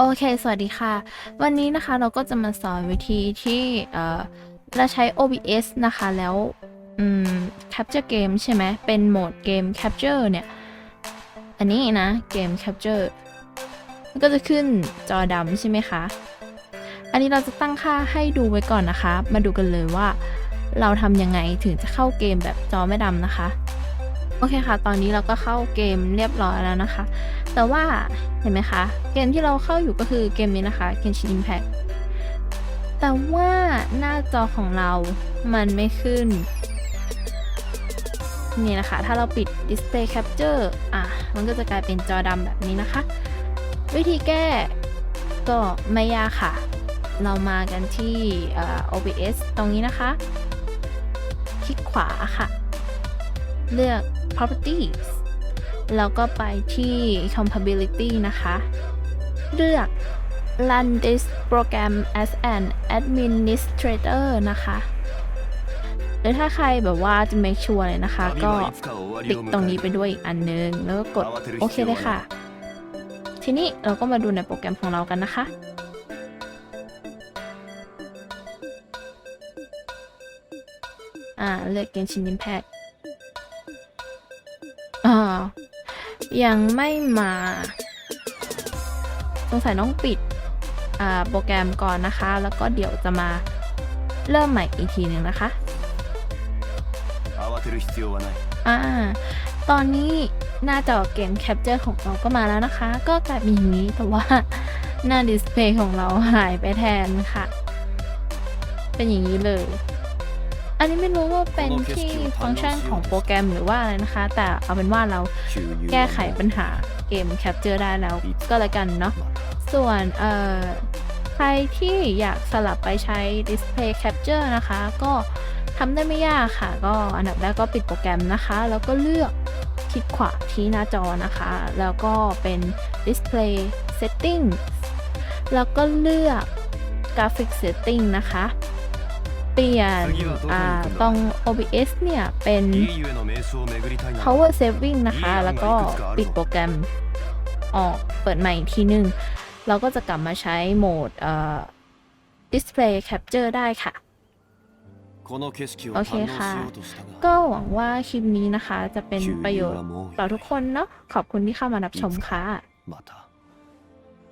โอเค สวัสดีค่ะ วันนี้นะคะเราก็จะมาสอนวิธีที่เอ่อเราใช้ OBS นะคะ แล้วอืม capture game ใช่ไหม เป็นโหมดเกม capture เนี่ย อันนี้นะเกม capture มันก็จะขึ้นจอดำใช่ไหมคะ อันนี้เราจะตั้งค่าให้ดูไว้ก่อนนะคะ มาดูกันเลยว่า เราทำยังไงถึงจะเข้าเกมแบบจอไม่ดำนะคะ โอเคค่ะ ตอนนี้เราก็เข้าเกมเรียบร้อยแล้วนะคะ แต่ว่าเห็นไหมคะ เกมที่เราเข้าอยู่ก็คือเกมนี้นะคะ Genshin Impact แต่ว่าหน้าจอของเรามันไม่ขึ้น นี่นะคะ ถ้าเราปิด Display Capture อะ มันก็จะกลายเป็นจอดำแบบนี้นะคะ วิธีแก้ก็ไม่ยากค่ะ เรามากันที่ OBS ตรงนี้นะคะ คลิกขวาค่ะ เลือก properties แล้วก็ไปที่ compatibility นะคะ เลือก run this program as an administrator นะคะหรือถ้าใครแบบว่าจะ make sure เลยนะคะ ก็ติ๊กตรงนี้ไปด้วยอีกอันนึง แล้วก็กดโอเคเลยค่ะ ทีนี้เราก็มาดูในโปรแกรมของเรากันนะคะอ่าเลือก Genshin Impact อ่า ยังไม่มาสงสัยต้องปิดโปรแกรมก่อนนะคะ แล้วก็เดี๋ยวจะมาเริ่มใหม่อีกทีหนึ่งนะคะอะตอนนี้หน้าจอเกมแคปเจอร์ของเราก็มาแล้วนะคะ ก็กลายเป็นอย่างนี้แต่ว่าหน้าดิสเพย์ของเราหายไปแทนค่ะ เป็นอย่างนี้เลย อันนี้ไม่รู้ว่าเป็นที่ฟังก์ชันของโปรแกรมหรือว่าอะไรนะคะ แต่เอาเป็นว่าเรา給油แก้ไขปัญหาเกมแคปเจอร์ได้แล้วก็แล้วกันเนาะส่วนเอ่อใครที่อยากสลับไปใช้ Display Capture นะคะ ก็ทำได้ไม่ยากค่ะ ก็อันดับแรกก็ปิดโปรแกรมนะคะ แล้วก็เลือกคลิกขวาที่หน้าจอนะคะ แล้วก็เป็น Display Setting แล้วก็เลือก Graphic Setting นะคะ เปลี่ยนต้อง OBS เนี่ย เป็น power saving นะคะ แล้วก็ปิดโปรแกรมออกเปิดใหม่อีกทีหนึ่งเราก็จะกลับมาใช้โหมด display capture ได้ค่ะ โอเคค่ะ ก็หวังว่าคลิปนี้นะคะจะเป็นประโยชน์ต่อทุกคนเนาะขอบคุณที่เข้ามารับชมค่ะ